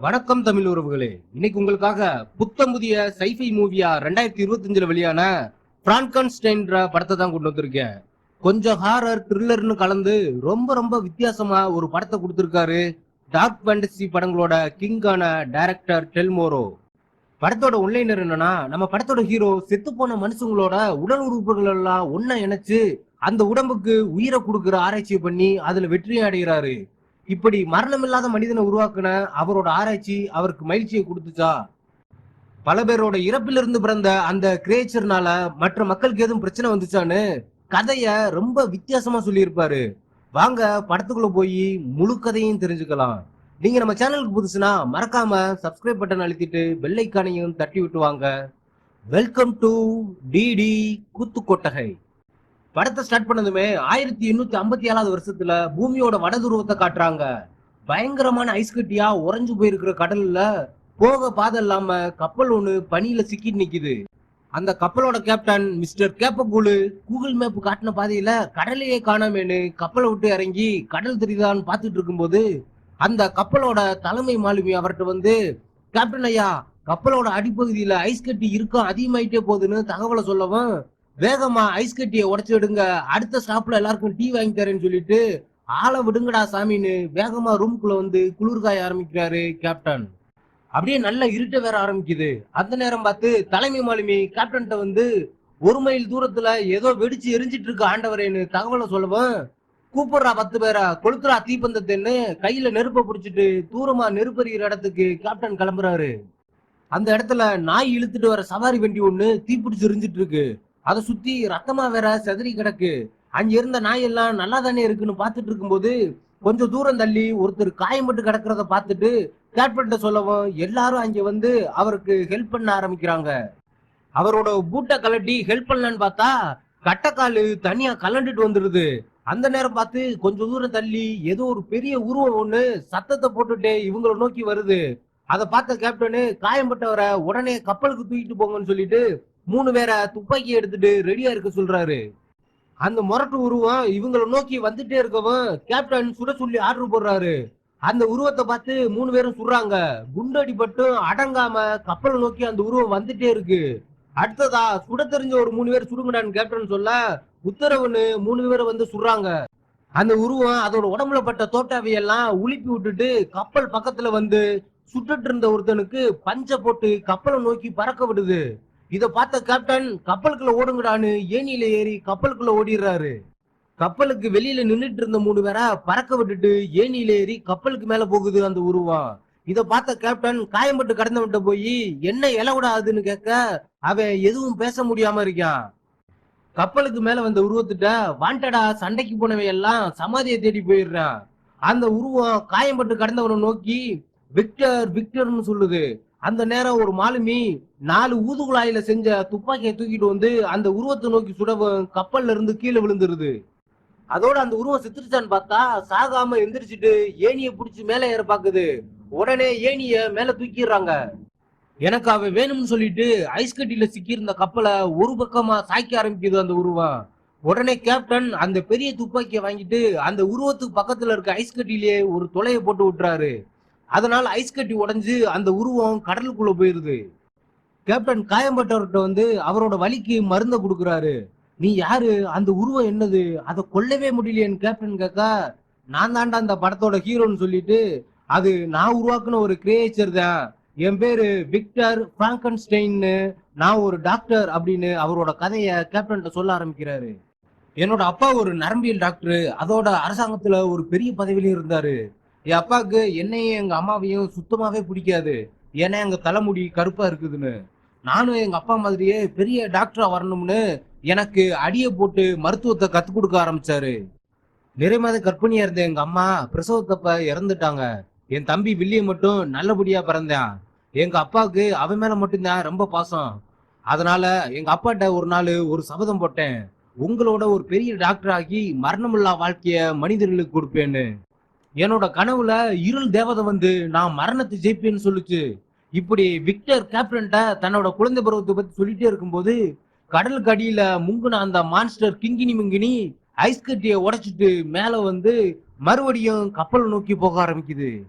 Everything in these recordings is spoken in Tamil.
வணக்கம் தமிழ் உறவுகளே. இன்னைக்கு உங்களுக்காக புத்தம் புதிய சைஃபை மூவியா ரெண்டாயிரத்தி இருபத்தஞ்சுல வெளியான பிரான்கன்ஸ்டைன்ற படத்தை தான் கொண்டு வந்திருக்கேன். கொஞ்சம் ஹாரர் த்ரில்லர்னு கலந்து ரொம்ப ரொம்ப வித்தியாசமா ஒரு படத்தை கொடுத்துருக்காரு டார்க் ஃபேண்டசி படங்களோட கிங்கான டைரக்டர் டெல்மோரோ படத்தோட ஒன்லைனர் என்னன்னா நம்ம படத்தோட ஹீரோ செத்து போன மனுஷங்களோட உடல் உறுப்புகள் எல்லாம் ஒன்ன இணைச்சு அந்த உடம்புக்கு உயிரை கொடுக்கிற ஆராய்ச்சியை பண்ணி அதுல வெற்றி அடைகிறாரு. இப்படி மரணமில்லாத மனிதனை உருவாக்குன அவரோட ஆராய்ச்சி அவருக்கு மகிழ்ச்சியை கொடுத்துச்சா? பல பேரோட இறப்பிலிருந்து பிறந்த அந்த கிரியேச்சர்னால மற்ற மக்களுக்கு எதுவும் பிரச்சனை வந்துச்சான்னு கதைய ரொம்ப வித்தியாசமா சொல்லியிருப்பாரு. வாங்க படத்துக்குள்ள போய் முழு கதையும் தெரிஞ்சுக்கலாம். நீங்க நம்ம சேனலுக்கு புதுசுனா மறக்காம சப்ஸ்கிரைப் பட்டன் அழுத்திட்டு பெல் தட்டி விட்டு வாங்க. வெல்கம் டு டிடி குத்து கொட்டகை படத்தை ஸ்டார்ட் பண்ணதுமே ஆயிரத்தி எண்ணூத்தி ஐம்பத்தி ஏழாவது வருஷத்துல பூமியோட வட துருவத்தை காட்டுறாங்க. பயங்கரமான ஐஸ் கட்டியா உறைஞ்சு போயிருக்கிற கடல்ல போக பாதை இல்லாம கப்பல் ஒண்ணு பனியில சிக்கிட்டு நிக்குது. அந்த கப்பலோட கேப்டன் மிஸ்டர் கேப்பகூலு கூகுள் மேப் காட்டின பாதையில கடலையே காணாமேனு கப்பலை விட்டு இறங்கி கடல் தெரியுதான்னு பார்த்துட்டு இருக்கும்போது அந்த கப்பலோட தலைமை மாலுமி அவர்கிட்ட வந்து கேப்டன் ஐயா கப்பலோட அடிப்பகுதியில ஐஸ் கட்டி இருக்கும் அதிகமாயிட்டே போகுதுன்னு தகவலை சொல்லவும் வேகமா ஐஸ் கட்டியை உடச்சு விடுங்க. அடுத்த ஸ்டாப்ல எல்லாருக்கும் டீ வாங்கி தரேன்னு சொல்லிட்டு ஆளை விடுங்கடா சாமின்னு வேகமா ரூம்குள்ள வந்து குளிர்காய ஆரம்பிக்கிறாரு கேப்டன் அப்படியே நல்லா இருட்ட வேற ஆரம்பிக்குது. அந்த நேரம் பார்த்து தலைமை மாலுமி கேப்டன்ட்ட வந்து ஒரு மைல் தூரத்துல ஏதோ வெடிச்சு எரிஞ்சிட்டு இருக்கு ஆண்டவரேன்னு தகவலை சொல்லவும் கூப்பிடுறா பத்து பேரா கொளுத்துறா தீப்பந்தத்தைன்னு கையில நெருப்ப பிடிச்சிட்டு தூரமா நெருப்பறிகிற இடத்துக்கு கேப்டன் கிளம்புறாரு. அந்த இடத்துல நாய் இழுத்துட்டு வர சவாரி வண்டி ஒண்ணு தீப்பிடிச்சு எரிஞ்சிட்டு இருக்கு. அதை சுத்தி ரத்தமா வேற செதறி கிடக்கு. அங்க இருந்த நாய் எல்லாம் நல்லா தானே இருக்குன்னு பாத்துட்டு இருக்கும்போது கொஞ்சம் தூரம் தள்ளி ஒருத்தர் காயம்பட்டு கிடக்கிறத பார்த்துட்டு கேட்பட்ட சொல்லவும் எல்லாரும் அங்க வந்து அவருக்கு ஹெல்ப் பண்ண ஆரம்பிக்கிறாங்க. அவரோட பூட்டை கலட்டி ஹெல்ப் பண்ணலான்னு பார்த்தா கட்டக்காலு தனியா கலண்டுட்டு வந்துடுது அந்த நேரம் பார்த்து கொஞ்சம் தூரம் தள்ளி ஏதோ ஒரு பெரிய உருவம் ஒண்ணு சத்தத்தை போட்டுட்டு இவங்களை நோக்கி வருது. அதை பார்த்த கேப்டனு காயம்பட்டவரை உடனே கப்பலுக்கு தூக்கிட்டு போங்கன்னு சொல்லிட்டு மூணு பேரை துப்பாக்கி எடுத்துட்டு ரெடியா இருக்க சொல்றாரு. அந்த முரட்டு உருவம் இவங்களை நோக்கி வந்துட்டே இருக்கவும் கேப்டன் சுட சொல்லி ஆர்டர் போடுறாரு. அந்த உருவத்தை பார்த்து மூணு பேரும் சுடுறாங்க. குண்டடிப்பட்டும் அடங்காம கப்பலை நோக்கி அந்த உருவம் வந்துட்டே இருக்கு. அடுத்ததா சுட தெரிஞ்ச ஒரு மூணு பேர் சுடுங்கடான்னு கேப்டன் சொல்ல உத்தரவுன்னு மூணு பேரை வந்து சுடுறாங்க. அந்த உருவம் அதோட உடம்புல பட்ட தோட்டாவையெல்லாம் உலுப்பி விட்டுட்டு கப்பல் பக்கத்துல வந்து சுட்டுட்டு இருந்த ஒருத்தனுக்கு பஞ்ச போட்டு கப்பலை நோக்கி பறக்க விடுது. இதை பார்த்த கேப்டன் கப்பலுக்குள்ள ஓடுங்கடான்னு ஏனியில ஏறி கப்பலுக்குள்ள ஓடிடுறாரு. கப்பலுக்கு வெளியில நின்றுட்டு இருந்த மூணு பேரை பறக்க விட்டுட்டு ஏனியில ஏறி கப்பலுக்கு மேல போகுது அந்த உருவம். இதை பார்த்த கேப்டன் காயம்பட்டு கடந்தவன்ட்ட போய் என்ன இலவிடாதுன்னு கேட்க அவன் எதுவும் பேச முடியாம இருக்கான். கப்பலுக்கு மேல வந்த உருவத்திட்ட வாண்டடா சண்டைக்கு போனவன் எல்லாம் சமாதியை தேடி போயிடுறான். அந்த உருவம் காயம்பட்டு கடந்தவனை நோக்கி விக்டர் விக்டர்னு சொல்லுது. அந்த நேரம் ஒரு மாலுமி நாலு ஊதுகுழாயில செஞ்ச துப்பாக்கியை தூக்கிட்டு வந்து அந்த உருவத்தை நோக்கி சுட கப்பல்ல இருந்து கீழே விழுந்துருது. அதோட அந்த உருவம் செத்துருச்சான்னு பார்த்தா சாகாம எந்திரிச்சிட்டு ஏனிய புடிச்சு மேல ஏற பாக்குது. உடனே ஏனிய மேல தூக்கிடுறாங்க. எனக்கு அவ வேணும்னு சொல்லிட்டு ஐஸ் கட்டியில சிக்கியிருந்த கப்பலை ஒரு பக்கமா சாய்க்க ஆரம்பிக்குது அந்த உருவம். உடனே கேப்டன் அந்த பெரிய துப்பாக்கியை வாங்கிட்டு அந்த உருவத்துக்கு பக்கத்துல இருக்க ஐஸ் கட்டிலேயே ஒரு தொலையை போட்டு விட்டுறாரு. அதனால ஐஸ் கட்டி உடஞ்சு அந்த உருவம் கடலுக்குள்ள போயிருது. கேப்டன் காயம்பட்டவர்கிட்ட வந்து அவரோட வலிக்கு மருந்தை கொடுக்குறாரு. நீ யாரு? அந்த உருவம் என்னது? அதை கொல்லவே முடியலையேன்னு கேப்டன் கேட்க நான் தாண்டா அந்த படத்தோட ஹீரோன்னு சொல்லிட்டு அது நான் உருவாக்குன ஒரு கிரியேச்சர் தான். என் பேரு விக்டர் பிராங்கன்ஸ்டைன்னு நான் ஒரு டாக்டர் அப்படின்னு அவரோட கதைய கேப்டன் சொல்ல ஆரம்பிக்கிறாரு. என்னோட அப்பா ஒரு நரம்பியல் டாக்டர் அதோட அரசாங்கத்துல ஒரு பெரிய பதவியிலும் இருந்தாரு. என் அப்பாவுக்கு என்னையும் எங்கள் அம்மாவையும் சுத்தமாகவே பிடிக்காது. ஏன்னா எங்கள் தலைமுடி கருப்பாக இருக்குதுன்னு. நானும் எங்கள் அப்பா மாதிரியே பெரிய டாக்டராக வரணும்னு எனக்கு அடியை போட்டு மருத்துவத்தை கற்றுக் கொடுக்க ஆரம்பிச்சாரு. நிறைய மாதம் கர்ப்பிணியா இருந்த எங்கள் அம்மா பிரசவத்தப்ப இறந்துட்டாங்க. என் தம்பி வில்லிய மட்டும் நல்லபடியாக பிறந்தான். எங்கள் அப்பாவுக்கு அவன் மேலே மட்டும்தான் ரொம்ப பாசம். அதனால எங்கள் அப்பாட்ட ஒரு நாள் ஒரு சபதம் போட்டேன். உங்களோட ஒரு பெரிய டாக்டர் ஆகி மரணமில்லா வாழ்க்கைய மனிதர்களுக்கு கொடுப்பேன்னு. என்னோட கனவுல இருள் தேவதை வந்து நான் மரணத்தை ஜெயிப்பேன்னு சொல்லுச்சு. இப்படி விக்டர் கேப்டன்ட்ட தன்னோட குழந்தை பருவத்தை பத்தி சொல்லிட்டே இருக்கும்போது கடலுக்கு அடியில முங்குன அந்த மான்ஸ்டர் கிங்கினி முங்கினி ஐஸ் கட்டியை உடைச்சிட்டு மேல வந்து மறுபடியும் கப்பல் நோக்கி போக ஆரம்பிக்குது.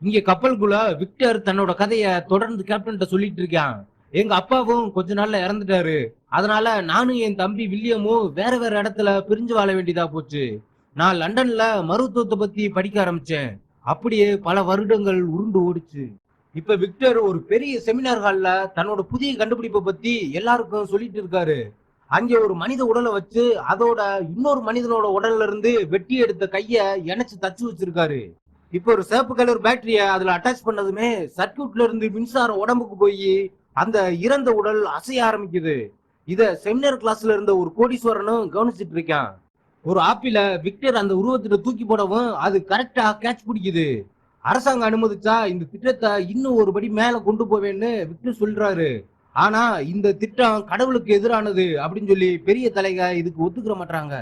இங்க கப்பலுக்குள்ள விக்டர் தன்னோட கதையை தொடர்ந்து கேப்டன்ட்ட சொல்லிட்டு இருக்கான். எங்க அப்பாவும் கொஞ்ச நாள்ல இறந்துட்டாரு. அதனால நானும் என் தம்பி வில்லியமும் வேற வேற இடத்துல பிரிஞ்சு வாழ வேண்டியதா போச்சு. நான் லண்டன்ல மருத்துவத்தை பத்தி படிக்க ஆரம்பிச்சேன். அப்படியே பல வருடங்கள் உருண்டு ஓடிச்சு. இப்ப விக்டர் ஒரு பெரிய செமினார் ஹால்ல தன்னோட புதிய கண்டுபிடிப்பை பத்தி எல்லாருக்கும் சொல்லிட்டு இருக்காரு. அங்கே ஒரு மனித உடலை வச்சு அதோட இன்னொரு மனிதனோட உடல்ல இருந்து வெட்டி எடுத்த கைய இணைச்சு தச்சு வச்சிருக்காரு. இப்போ ஒரு சேப்பு கலர் பேட்டரிய அதுல அட்டாச் பண்ணதுமே சர்க்கியூட்ல இருந்து மின்சாரம் உடம்புக்கு போய் அந்த இறந்த உடல் அசைய ஆரம்பிக்குது. இத செமினார் கிளாஸ்ல இருந்த ஒரு கோடீஸ்வரனும் கவனிச்சிட்டு இருக்கான். ஒரு ஆப்பிள விக்டர் அந்த உருவத்துல தூக்கி போடவும் அது கரெக்டா கேட்ச் பிடிக்குது. அரசாங்கம் அனுமதிச்சா இந்த திட்டத்தை இன்னும் ஒரு படி மேல கொண்டு போவேன்னு விக்டர் சொல்றாரு. ஆனா இந்த திட்டம் கடவுளுக்கு எதிரானது அப்படின்னு சொல்லி பெரிய தலைக இதுக்கு ஒத்துக்கிற மாட்டாங்க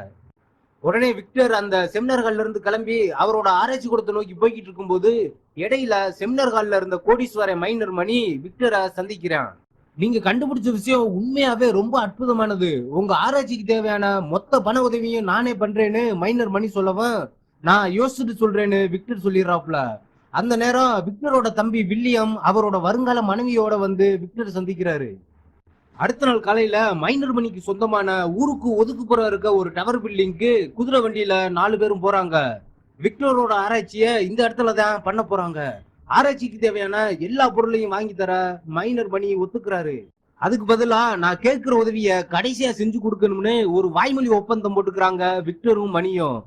உடனே விக்டர் அந்த செமினார் இருந்து கிளம்பி அவரோட ஆராய்ச்சி கூடத்தை நோக்கி போய்கிட்டு இருக்கும்போது இடையில செமினார் இருந்த கோடீஸ்வர மைனர் மணி விக்டரை சந்திக்கிறான். நீங்க கண்டுபிடிச்ச விஷயம் உண்மையாவே ரொம்ப அற்புதமானது. உங்க ஆராய்ச்சிக்கு தேவையான மொத்த பண உதவியும் நானே பண்றேன்னு மைனர் மணி சொல்லவும் நான் யோசிச்சுட்டு சொல்றேன்னு விக்டர் சொல்லிடுறாப்ல அந்த நேரம் விக்டரோட தம்பி வில்லியம் அவரோட வருங்கால மனைவியோட வந்து விக்டர் சந்திக்கிறாரு. அடுத்த நாள் காலையில மைனர் மணிக்கு சொந்தமான ஊருக்கு ஒதுக்குப்புறம் இருக்க ஒரு டவர் பில்டிங்க்கு குதிரை வண்டியில நாலு பேரும் போறாங்க. விக்டரோட ஆராய்ச்சிய இந்த இடத்துல தான் பண்ண போறாங்க. ஆராய்ச்சிக்கு தேவையான எல்லா பொருளையும் வாங்கி தர மைனர் மணி ஒத்துக்கிறாரு. அதுக்கு பதிலா நான் கேட்கிற உதவிய கடைசியா செஞ்சு கொடுக்கணும்னு ஒரு வாய்மொழி ஒப்பந்தம் போட்டுக்கிறாங்க விக்டரும் மணியும்.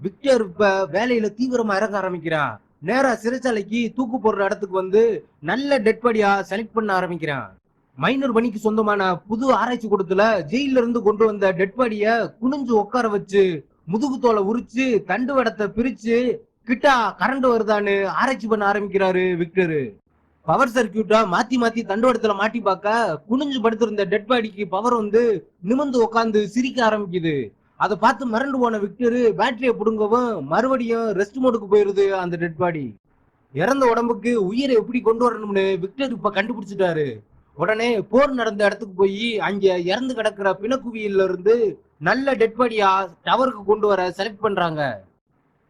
விக்டர் இப்ப வேலையில தீவிரமா இறங்க ஆரம்பிக்கிறான் நேரா சிறைச்சாலைக்கு தூக்கு போடுற இடத்துக்கு வந்து நல்ல டெட் பாடியா செலக்ட் பண்ண ஆரம்பிக்கிறான். மைனர் பணிக்கு சொந்தமான புது ஆராய்ச்சி கூடத்துல ஜெயில இருந்து கொண்டு வந்த டெட் பாடிய குனிஞ்சு உட்கார வச்சு முதுகு தோலை உரிச்சு தண்டு வடத்தை பிரிச்சு கிட்டா கரண்ட் வருதான்னு ஆராய்ச்சி பண்ண ஆரம்பிக்கிறாரு விக்டரு. பவர் சர்க்கியூட்டா மாத்தி மாத்தி தண்டுவடத்துல மாட்டி பார்க்க குனிஞ்சு படுத்திருந்த டெட் பாடிக்கு பவர் வந்து நிமிர்ந்து உட்காந்து சிரிக்க ஆரம்பிக்குது. அதை பார்த்து மிரண்டு போன விக்டரு பேட்டரியை பிடுங்கவும் மறுபடியும் ரெஸ்ட் மோடுக்கு போயிருது அந்த டெட் பாடி இறந்த உடம்புக்கு உயிரை எப்படி கொண்டு வரணும்னு விக்டர் இப்ப கண்டுபிடிச்சிட்டாரு. உடனே போர் நடந்த இடத்துக்கு போய் அங்க இறந்து கிடக்குற பிணக்குவியில இருந்து நல்ல டெட் பாடியா டவருக்கு கொண்டு வர செலக்ட் பண்றாங்க.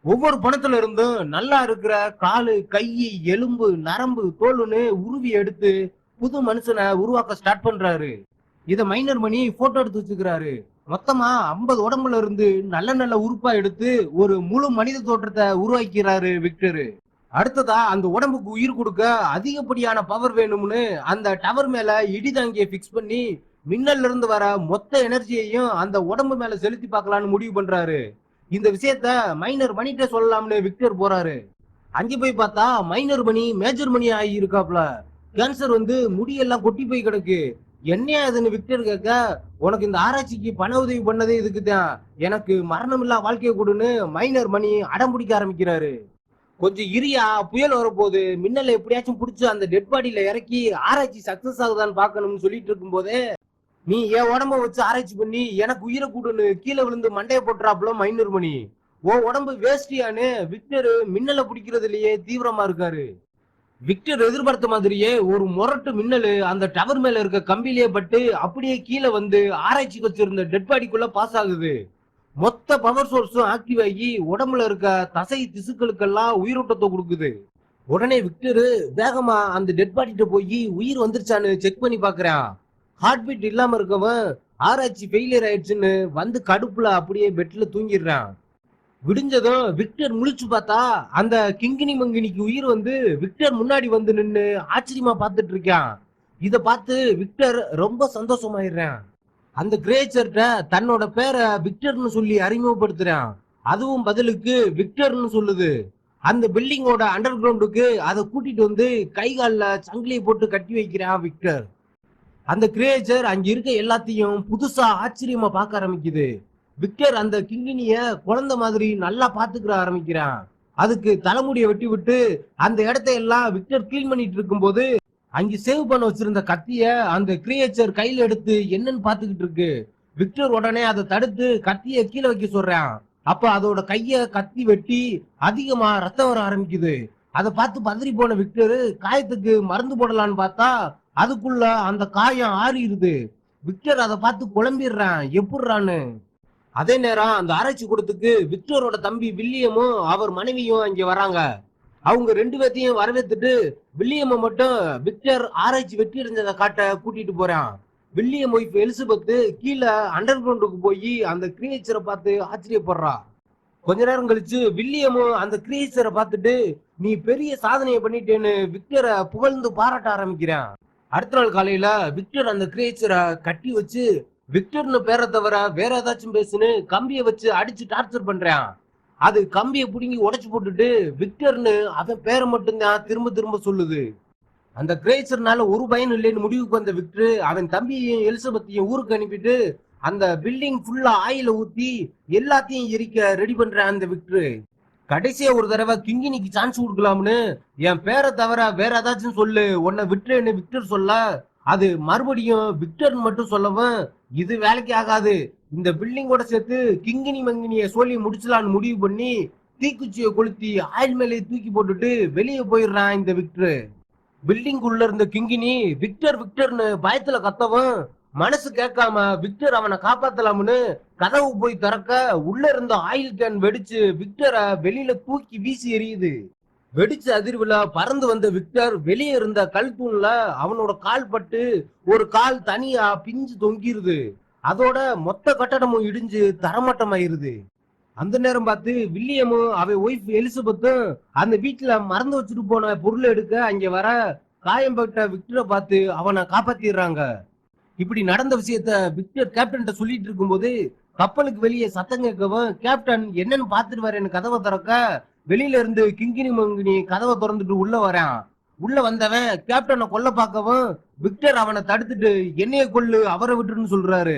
ஒவ்வொரு பணத்துல இருந்தும் நல்லா இருக்கிற காலு கை எலும்பு நரம்பு தோலுன்னு உருவி எடுத்து புது மனுஷனை உருவாக்க ஸ்டார்ட் பண்றாரு. இத மைனர் மணி போட்டோ எடுத்து வச்சுக்கிறாரு. மொத்தமா 50 உடம்புல இருந்து நல்ல நல்ல உறுப்பா எடுத்து ஒரு முழு மனித தோற்றத்தை உருவாக்கிறாரு விக்டரு அடுத்ததா அந்த உடம்புக்கு உயிர் கொடுக்க அதிகப்படியான பவர் வேணும்னு அந்த டவர் மேல இடிதாங்கிய பிக்ஸ் பண்ணி மின்னல்ல இருந்து வர மொத்த எனர்ஜியையும் அந்த உடம்பு மேல செலுத்தி பார்க்கலான்னு முடிவு பண்றாரு. இந்த விஷயத்த மைனர் மணிகிட்ட சொல்லலாம்னு விக்டர் போறாரு. அங்க போய் பார்த்தா மைனர் மணி மேஜர் மணி ஆகி இருக்காப்ல கேன்சர் வந்து முடியெல்லாம் கொட்டி போய் கிடக்கு. என்னையா இதுன்னு விக்டர் கேட்க உனக்கு இந்த ஆராய்ச்சிக்கு பண உதவி பண்ணதே இதுக்கு தான். எனக்கு மரணமில்லா வாழ்க்கையை கொடுன்னு மைனர் மணி அடம் பிடிக்க ஆரம்பிக்கிறாரு. கொஞ்சம் இரியா புயல் வரப்போகுது. மின்னலை எப்படியாச்சும் பிடிச்சி அந்த டெட் பாடியில இறக்கி ஆராய்ச்சி சக்சஸ் ஆகுதான்னு பார்க்கணும்னு சொல்லிட்டு இருக்கும்போதே நீ என் உடம்ப வச்சு ஆராய்ச்சி பண்ணி எனக்கு உயிரை கூடுன்னு கீழே விழுந்து மண்டையை போட்டுறாப்புல மைனூர் மணி உன் உடம்பு வேஸ்டியான்னு விக்டர் மின்னலை பிடிக்கிறதுலயே தீவிரமா இருக்காரு. விக்டர் எதிர்பார்த்த மாதிரியே ஒரு முரட்டு மின்னலு அந்த டவர் மேல இருக்க கம்பிலேயே பட்டு அப்படியே கீழே வந்து ஆராய்ச்சிக்கு வச்சிருந்த டெட் பாடிக்குள்ள பாஸ் ஆகுது. மொத்த பவர் சோர்ஸும் ஆக்டிவ் ஆகி உடம்புல இருக்க தசை திசுக்களுக்கெல்லாம் உயிரோட்டத்தை கொடுக்குது. உடனே விக்டரு வேகமா அந்த டெட் பாடிட்ட போய் உயிர் வந்துருச்சான்னு செக் பண்ணி பாக்குறான். ஹார்ட் பீட் இல்லாம இருக்கவன் ஆராய்ச்சி ஃபெயிலியர் ஆயிடுச்சுன்னு வந்து கடுப்புல அப்படியே பெட்ல தூங்கிடுறான். விடிஞ்சதும் விக்டர் முழிச்சு பார்த்தா அந்த கிங்கினி மங்கினிக்கு உயிர் வந்து விக்டர் முன்னாடி வந்து நின்று ஆச்சரியமா பார்த்துட்டு இருக்கான். இதை பார்த்து விக்டர் ரொம்ப சந்தோஷமாயிடுறான். அந்த கிரேச்சர்ட்ட தன்னோட பேரை விக்டர்னு சொல்லி அறிமுகப்படுத்துறான். அதுவும் பதிலுக்கு விக்டர்னு சொல்லுது. அந்த பில்டிங்கோட அண்டர் கிரவுண்டுக்கு அதை கூட்டிட்டு வந்து கை காலில் சங்கிலியை போட்டு கட்டி வைக்கிறான் விக்டர். அந்த கிரியேச்சர் அங்க இருக்க எல்லாத்தையும் புதுசா ஆச்சரியமா பார்க்க ஆரம்பிக்குது. விக்டர் அந்த கிங்கினிய குழந்தை மாதிரி நல்லா பாத்துக்கிற ஆரம்பிக்கிறான். அதுக்கு தலைமுடியை வெட்டி விட்டு அந்த இடத்த எல்லாம் விக்டர் கிளீன் பண்ணிட்டு இருக்கும்போது அங்க சேவ் பண்ண வச்சிருந்த கத்திய அந்த கிரியேச்சர் கையில எடுத்து என்னன்னு பாத்துக்கிட்டு இருக்கு. விக்டர் உடனே அதை தடுத்து கத்திய கீழே வைக்க சொல்றான். அப்ப அதோட கைய கத்தி வெட்டி அதிகமா ரத்தம் வர ஆரம்பிக்குது. அதை பார்த்து பதறி போன விக்டர் காயத்துக்கு மருந்து போடலான்னு பார்த்தா அதுக்குள்ள அந்த காயம் ஆறிடுது. விக்டர் அதை பார்த்து குழம்பிடுறான். எப்படிறான்னு? அதே நேரம் அந்த ஆராய்ச்சி கூடத்துக்கு விக்டரோட தம்பி வில்லியமும் அவர் மனைவியும் இங்க வராங்க. அவங்க ரெண்டு பேர்த்தையும் வரவேத்துட்டு வில்லியம்மை மட்டும் விக்டர் ஆராய்ச்சி வெற்றி அடைஞ்சதை காட்ட கூட்டிட்டு போறான். வில்லியம் ஒய்ஃப் எலிசபெத் கீழே அண்டர் கிரவுண்டுக்கு போய் அந்த கிரியேச்சரை பார்த்து ஆச்சரியப்படுறா. கொஞ்ச நேரம் கழிச்சு வில்லியமும் அந்த கிரியேச்சரை பார்த்துட்டு நீ பெரிய சாதனையை பண்ணிட்டேன்னு விக்டரை புகழ்ந்து பாராட்ட ஆரம்பிக்கிறான். அடுத்த நாள் காலையில விக்டர் அந்த கிரியேச்சரை கட்டி வச்சு விக்டர்னு பேரை தவிர வேற ஏதாச்சும் பேசுன்னு கம்பியை வச்சு அடிச்சு டார்ச்சர் பண்றான். அது கம்பியை பிடுங்கி உடச்சு போட்டுட்டு விக்டர்னு அவன் பேரை மட்டும்தான் திரும்ப திரும்ப சொல்லுது. அந்த கிரேச்சர்னால ஒரு பயன் இல்லைன்னு முடிவுக்கு வந்த விக்டர் அவன் தம்பியையும் எலிசபெத்தையும் ஊருக்கு அனுப்பிட்டு அந்த பில்டிங் ஃபுல்லா ஆயில ஊத்தி எல்லாத்தையும் எரிக்க ரெடி பண்ற அந்த விக்டர். கடைசியா ஒரு தடவை கிங்கினிக்கு சான்ஸ் கொடுக்கலாம்னு. என் பேரை தவிர வேற ஏதாச்சும் சொல்லு. உன்னை விட்டுன்னு விக்டர் சொல்ல. அது மறுபடியும் விக்டர்னு மட்டும் சொல்லவும் இது வேலைக்கு ஆகாது. இந்த பில்டிங்கோட சேர்த்து கிங்கினி மங்கினிய சொல்லி முடிச்சலான்னு முடிவு பண்ணி தீக்குச்சியை கொளுத்தி ஆயில் மேலே தூக்கி போட்டுட்டு வெளியே போயிடுறான் இந்த விக்டர். பில்டிங்குள்ள இருந்த கிங்கினி விக்டர் விக்டர்னு பயத்துல கத்தவும் மனசு கேட்காம விக்டர் அவனை காப்பாத்தலாம்னு கதவு போய் திறக்க உள்ள இருந்த ஆயில் கேன் வெடிச்சு விக்டரை வெளியில தூக்கி வீசி எறியுது. வெடிச்ச அதிர்வுல பறந்து வந்த விக்டர் வெளியே இருந்த கல் தூண்ல அவனோட கால் பட்டு ஒரு கால் தனியா பிஞ்சு தொங்கிருது. அதோட மொத்த கட்டடமும் இடிஞ்சு தரமட்டமாயிருது. அந்த நேரம் பார்த்து வில்லியமும் அவ ஒய்ஃப் எலிசபெத்தும் அந்த வீட்டுல மறந்து வச்சுட்டு போன பொருள் எடுக்க அங்க வர காயம்பட்ட விக்டரை பார்த்து அவனை காப்பாத்திடுறாங்க. இப்படி நடந்த விஷயத்த விக்டர் கேப்டன் சொல்லிட்டு இருக்கும்போது கப்பலுக்கு வெளியே சத்தம் கேட்கவும் கேப்டன் என்னன்னு பாத்துட்டு வரேன்னு கதவை திறக்க. வெளியில இருந்து கிங்கினி மங்கினி கதவை திறந்துட்டு உள்ள வரான். உள்ள வந்தவன் கேப்டனை கொல்ல பார்க்கவும் விக்டர் அவனை தடுத்துட்டு என்னைய கொல்லு அவரை விட்டுருன்னு சொல்றாரு.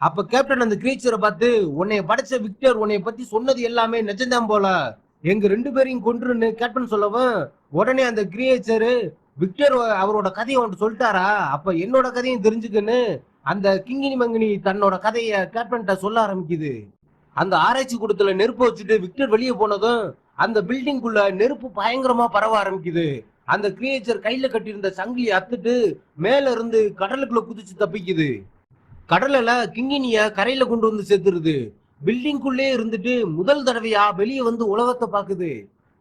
அப்ப கேப்டன் அந்த கிரீச்சரை பார்த்து உன்னைய படைச்ச விக்டர் உன்னைய பத்தி சொன்னது எல்லாமே நிஜம்தான் போல. எங்க ரெண்டு பேரையும் கொன்றுன்னு கேப்டன் சொல்லவும் உடனே அந்த கிரியேச்சரு விக்டர் அவரோட கதையை ஒன்று சொல்லிட்டாரா? அப்ப என்னோட கதையும் தெரிஞ்சுக்கன்னு அந்த கிங்கினி மங்கினி தன்னோட கதைய கேப்டன்ட்ட சொல்ல ஆரம்பிக்குது. அந்த ஆராய்ச்சி கூடத்துல நெருப்பு வச்சுட்டு விக்டர் வெளியே போனதும் அந்த பில்டிங்குள்ள நெருப்பு பயங்கரமா பரவ ஆரம்பிக்குது. அந்த கிரியேச்சர் கையில கட்டியிருந்த சங்கிலி அத்துட்டு மேல இருந்து கடலுக்குள்ள குதிச்சு தப்பிக்குது. கடல்ல கிங்கினிய கரையில கொண்டு வந்து சேர்த்துருது. பில்டிங்குள்ளே இருந்துட்டு முதல் தடவையா வெளியே வந்து உலகத்தை பாக்குது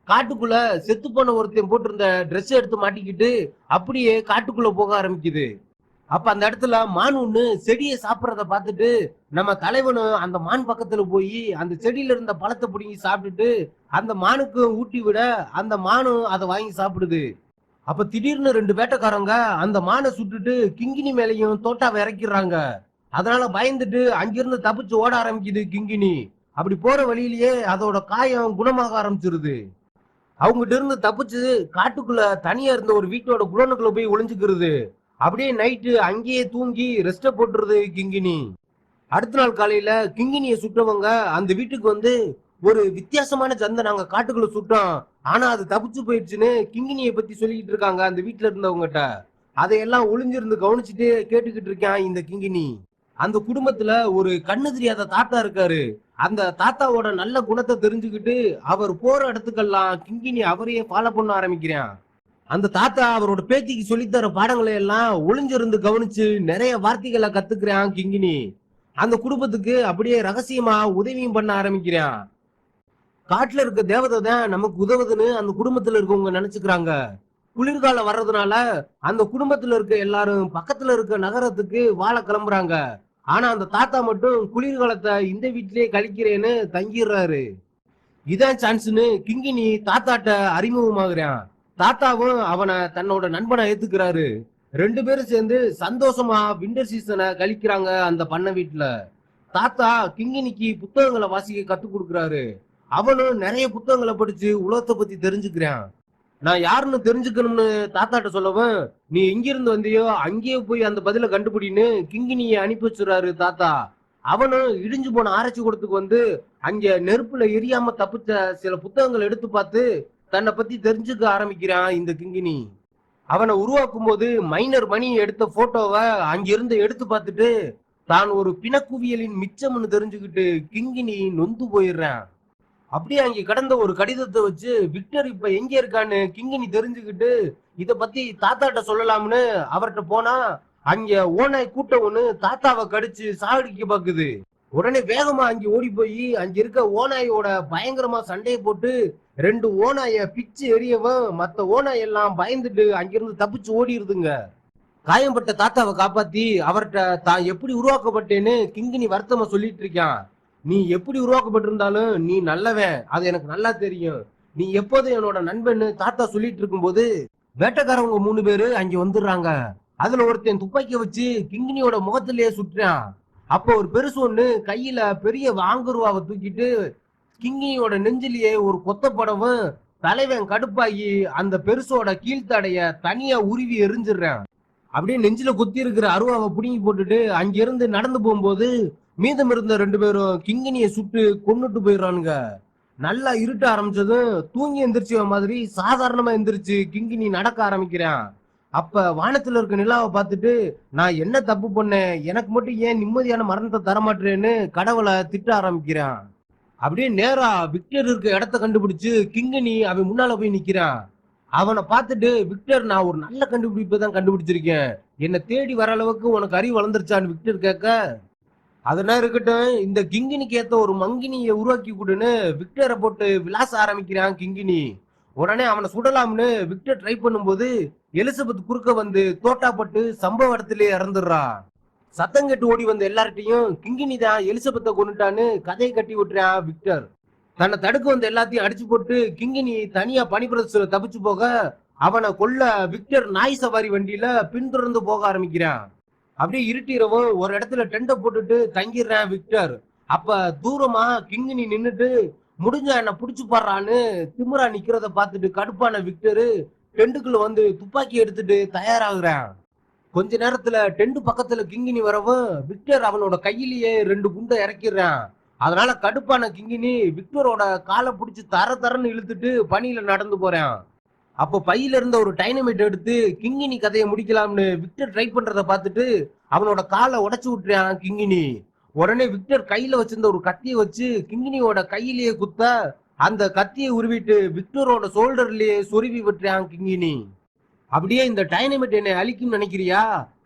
காட்டுக்குள்ள செத்து போன ஒருத்தன் போட்டிருந்த ட்ரெஸ் எடுத்து மாட்டிக்கிட்டு அப்படியே காட்டுக்குள்ள போக ஆரம்பிக்குது. அப்ப அந்த இடத்துல மான் ஒண்ணு செடியை சாப்பிட்றத பார்த்துட்டு நம்ம தலைவனும் அந்த மான் பக்கத்துல போய் அந்த செடியில இருந்த பழத்தை பிடுங்கி சாப்பிட்டுட்டு அந்த மானுக்கு ஊட்டி விட அந்த மானும் அதை வாங்கி சாப்பிடுது. அப்ப திடீர்னு ரெண்டு வேட்டைக்காரங்க அந்த மானை சுட்டுட்டு கிங்கினி மேலையும் தோட்டாவை இறக்கிடுறாங்க. அதனால பயந்துட்டு அங்கிருந்து தப்பிச்சு ஓட ஆரம்பிக்குது கிங்கினி. அப்படி போற வழியிலேயே அதோட காயம் குணமாக ஆரம்பிச்சிருது. அவங்ககிட்ட இருந்து தப்பிச்சு காட்டுக்குள்ள தனியா இருந்த ஒரு வீட்டோட குடோனுக்குள்ள போய் ஒளிஞ்சுக்கிறது. அப்படியே நைட்டு அங்கேயே தூங்கி ரெஸ்ட போட்டுருது கிங்கினி. அடுத்த நாள் காலையில கிங்கினிய சுட்டவங்க அந்த வீட்டுக்கு வந்து ஒரு வித்தியாசமான சந்தை நாங்க காட்டுக்குள்ள சுட்டோம். ஆனா அது தப்பிச்சு போயிடுச்சுன்னு கிங்கினிய பத்தி சொல்லிக்கிட்டு இருக்காங்க அந்த வீட்டுல இருந்தவங்ககிட்ட. அதையெல்லாம் ஒளிஞ்சிருந்து கவனிச்சுட்டு கேட்டுக்கிட்டு இருக்கான் இந்த கிங்கினி. அந்த குடும்பத்துல ஒரு கண்ணு தெரியாத தாத்தா இருக்காரு. அந்த தாத்தாவோட நல்ல குணத்தை தெரிஞ்சுக்கிட்டு அவர் போற இடத்துக்கெல்லாம் கிங்கினி அவரையே ஃபாலோ பண்ண ஆரம்பிக்கிறான். அந்த தாத்தா அவரோட பேத்திக்கு சொல்லித்தர பாடங்களை எல்லாம் ஒளிஞ்சிருந்து கவனிச்சு நிறைய வார்த்தைகளை கத்துக்கிறான் கிங்கினி. அந்த குடும்பத்துக்கு அப்படியே ரகசியமா உதவியும் பண்ண ஆரம்பிக்கிறான். காட்டுல இருக்க தேவதை தான் நமக்கு உதவுதுன்னு அந்த குடும்பத்துல இருக்கவங்க நினைச்சுக்கிறாங்க. குளிர்காலம் வர்றதுனால அந்த குடும்பத்துல இருக்க எல்லாரும் பக்கத்துல இருக்க நகரத்துக்கு வாழ கிளம்புறாங்க. ஆனா அந்த தாத்தா மட்டும் குளிர்காலத்தை இந்த வீட்டிலேயே கழிக்கிறேன்னு தங்கிடுறாரு. இதான் சான்ஸ்னு கிங்கினி தாத்தாட்ட அறிமுகமாகறான். தாத்தாவும் அவனை தன்னோட நண்பனை ஏத்துக்கிறாரு. ரெண்டு பேரும் சேர்ந்து சந்தோஷமா விண்டர் சீசனை கழிக்கிறாங்க அந்த பண்ணை வீட்டுல தாத்தா கிங்கினிக்கு புத்தகங்களை வாசிக்க கத்து கொடுக்கறாரு. அவனும் நிறைய புத்தகங்களை படிச்சு உலகத்தை பத்தி தெரிஞ்சுக்கிறான். நான் யாருன்னு தெரிஞ்சுக்கணும்னு தாத்தாட்ட சொல்லவும் நீ எங்கிருந்து வந்தியோ அங்கேயே போய் அந்த பதில கண்டுபிடின்னு கிங்கினிய அனுப்பி வச்சுறாரு தாத்தா. அவனும் இடிஞ்சு போன ஆராய்ச்சி கூடத்துக்கு வந்து அங்க நெருப்புல எரியாம தப்பிச்ச சில புத்தகங்கள் எடுத்து பார்த்து தன்னை பத்தி தெரிஞ்சுக்க ஆரம்பிக்கிறான் இந்த கிங்கினி அவனை உருவாக்கும் போது மைனர் மணி எடுத்த போட்டோவை அங்கிருந்து எடுத்து பார்த்துட்டு தான் ஒரு பிணக்குவியலின் மிச்சம்னு தெரிஞ்சுக்கிட்டு கிங்கினி நொந்து போயிடுறான். அப்படியே அங்க கடந்த ஒரு கடிதத்தை வச்சு விக்டர் இப்ப எங்க இருக்கான்னு கிங்கினி தெரிஞ்சுக்கிட்டு இத பத்தி தாத்தாட்ட சொல்லலாம்னு அவர்கிட்ட போனா அங்க ஓனாய் கூட்டம் ஒண்ணு தாத்தாவை கடிச்சு சாகடிக்க பாக்குது. உடனே வேகமா அங்க ஓடி போய் அங்க இருக்க ஓநாயோட பயங்கரமா சண்டையை போட்டு ரெண்டு ஓனாய பிச்சு எரியவும் மத்த ஓனாய் எல்லாம் பயந்துட்டு அங்கிருந்து தப்பிச்சு ஓடிடுதுங்க. காயம்பட்ட தாத்தாவை காப்பாத்தி அவர்கிட்ட தான் எப்படி உருவாக்கப்பட்டேன்னு கிங்கினி வருத்தமா சொல்லிட்டு இருக்கான். நீ எப்படி உருவாக்கப்பட்டிருந்தாலும் நீ நல்லவன். அது எனக்கு நல்லா தெரியும். நீ எப்போதும் என்னோட நண்பன்னு தாத்தா சொல்லிட்டு இருக்கும்போது வேட்டைக்காரவங்க மூணு பேரு அங்க வந்துடுறாங்க. அதுல ஒருத்தன் துப்பாக்கி வச்சு கிங்கினியோட முகத்திலேயே சுட்டுறான். அப்போ ஒரு பெருசு ஒண்ணு கையில பெரிய வாங்குருவாவை தூக்கிட்டு கிங்கினியோட நெஞ்சிலேயே ஒரு கொத்த படவும் தலைவன் கடுப்பாகி அந்த பெருசோட கீழ்த்தடைய தனியா உருவி எரிஞ்சிடுறான். அப்படியே நெஞ்சில குத்தி இருக்கிற அருவாவை பிடுங்கி போட்டுட்டு அங்கிருந்து நடந்து போகும்போது மீதம் இருந்த ரெண்டு பேரும் கிங்கினிய சுட்டு கொண்டுட்டு போயிடுறானுங்க. நல்லா இருட்ட ஆரம்பிச்சதும் தூங்கி எந்திரிச்ச மாதிரி சாதாரணமா எந்திரிச்சு கிங்கினி நடக்க ஆரம்பிக்கிறான். அப்ப வானத்துல இருக்க நிலாவை பார்த்துட்டு நான் என்ன தப்பு பண்ணேன்? எனக்கு மட்டும் ஏன் நிம்மதியான மரணத்தை தரமாட்டேன்னு கடவுளை திட்ட ஆரம்பிக்கிறான். அப்படியே நேரா விக்டர் இருக்க இடத்த கண்டுபிடிச்சு கிங்கினி அவன் முன்னால போய் நிக்கிறான். அவனை பார்த்துட்டு விக்டர் நான் ஒரு நல்ல கண்டுபிடிப்பை தான் கண்டுபிடிச்சிருக்கேன். என்னை தேடி வர அளவுக்கு உனக்கு அறிவு வளர்ந்துருச்சான்னு விக்டர் கேட்க அதெல்லாம் இருக்கட்டும் இந்த கிங்கினிக்கு ஏத்த ஒரு மங்கினியை உருவாக்கி கொடுன்னு விக்டரை போட்டு விளாச ஆரம்பிக்கிறான் கிங்கினி. உடனே அவனை சுடலாம்னு விக்டர் ட்ரை பண்ணும்போது எலிசபெத் குறுக்க வந்து தோட்டாப்பட்டு சம்பவ இடத்திலே இறந்துடுறா. சத்தம் கட்டு ஓடி வந்த எல்லார்ட்டையும் கிங்கினி தான் எலிசபெத்தை கொண்டுட்டான்னு கதையை கட்டி விட்டுறான் விக்டர். தன்னை தடுக்க வந்த எல்லாத்தையும் அடிச்சு போட்டு கிங்கினி தனியா பனிப்பிரதேசத்துல தப்பிச்சு போக அவனை கொல்ல விக்டர் நாய் சவாரி வண்டியில பின்தொடர்ந்து போக ஆரம்பிக்கிறான். அப்படியே இருட்டிரவும் ஒரு இடத்துல டெண்டை போட்டுட்டு தங்கிடுறேன் விக்டர். அப்ப தூரமா கிங்கினி நின்னுட்டு முடிஞ்ச என்ன புடிச்சு பாடுறான்னு திமிரா நிக்கிறத பார்த்துட்டு கடுப்பான விக்டரு டெண்டுக்குள்ள வந்து துப்பாக்கி எடுத்துட்டு தயாராகுறேன். கொஞ்ச நேரத்துல டெண்டு பக்கத்துல கிங்கினி வரவும் விக்டர் அவனோட கையிலேயே ரெண்டு குண்டை இறக்கிடுறான். அதனால கடுப்பான கிங்கினி விக்டரோட காலை பிடிச்சி தர தரன்னு இழுத்துட்டு பணியில நடந்து போறேன். அப்போ பையில இருந்த ஒரு டைனமைட் எடுத்து கிங்கினி கதையை முடிக்கலாம்னு விக்டர் ட்ரை பண்றத பார்த்துட்டு அவனோட காலை உடச்சு விட்டுறான் கிங்கினி. உடனே விக்டர் கையில வச்சிருந்த ஒரு கத்தியை வச்சு கிங்கினியோட கையிலேயே குத்த அந்த கத்தியை உருவிட்டு விக்டரோட சோல்டர்லயே சொருவி விட்டுறான் கிங்கினி. அப்படியே இந்த டைனமைட் என்னை அழிக்கும்னு நினைக்கிறியா?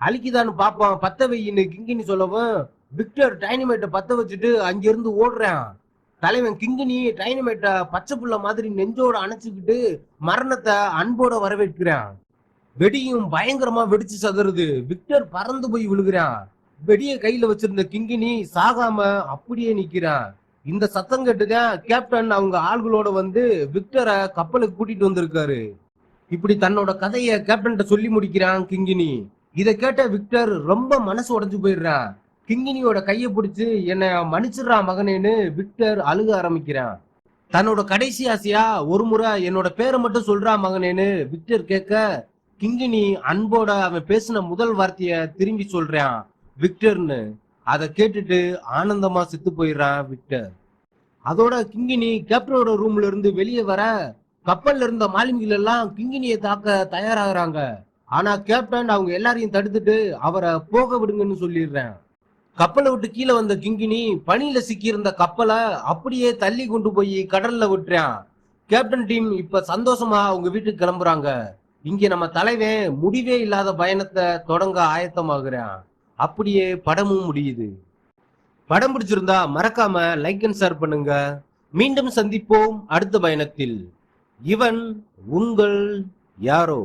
அழிக்குதான்னு பார்ப்பான் பத்த வெயின்னு கிங்கினி சொல்லவும் விக்டர் டைனமைட்டை பத்த வச்சுட்டு அங்கிருந்து ஓடுறான். தலைவன் கிங்கினி டைனமேட்ட பச்சை புள்ள மாதிரி நெஞ்சோட அணைச்சுக்கிட்டு மரணத்தை அன்போட வரவேற்கிறான். வெடியும் பயங்கரமா வெடிச்சு சதுருது. விக்டர் பறந்து போய் விழுகிறான். வெடிய கையில வச்சிருந்த கிங்கினி சாகாம அப்படியே நிக்கிறான். இந்த சத்தம் கேட்டுதான் கேப்டன் அவங்க ஆள்களோட வந்து விக்டரை கப்பலுக்கு கூட்டிட்டு வந்திருக்காரு. இப்படி தன்னோட கதைய கேப்டன்கிட்ட சொல்லி முடிக்கிறான் கிங்கினி. இதை கேட்ட விக்டர் ரொம்ப மனசு உடஞ்சு போயிடுறான். கிங்கினியோட கையை பிடிச்சி என்னை மன்னிச்சிடுறா மகனேன்னு விக்டர் அழுக ஆரம்பிக்கிறான். தன்னோட கடைசி ஆசையா ஒரு முறை என்னோட பேரை மட்டும் சொல்றா மகனேன்னு விக்டர் கேட்க கிங்கினி அன்போட அவன் பேசின முதல் வார்த்தைய திரும்பி சொல்றான் விக்டர்னு. அதை கேட்டுட்டு ஆனந்தமா செத்து போயிடுறான் விக்டர். அதோட கிங்கினி கேப்டனோட ரூம்ல இருந்து வெளியே வர கப்பல்ல இருந்த மாலுமிகள் எல்லாம் கிங்கினியை தாக்க தயாராகிறாங்க. ஆனா கேப்டன் அவங்க எல்லாரையும் தடுத்துட்டு அவரை போக விடுங்கன்னு சொல்லிடுறேன். கப்பலை விட்டு கீழே வந்த கிங்கினி பனியில சிக்கியிருந்த கப்பலை அப்படியே தள்ளி கொண்டு போய் கடல்ல விட்டுறான். கேப்டன் டீம் இப்ப சந்தோஷமா அவங்க வீட்டுக்கு கிளம்புறாங்க. இங்க நம்ம தலைவன் முடிவே இல்லாத பயணத்தை தொடங்க ஆயத்தமாகிறான். அப்படியே படமும் முடியுது. படம் பிடிச்சிருந்தா மறக்காம லைக் அண்ட் ஷேர் பண்ணுங்க. மீண்டும் சந்திப்போம் அடுத்த பயணத்தில். இவன் உங்கள் யாரோ?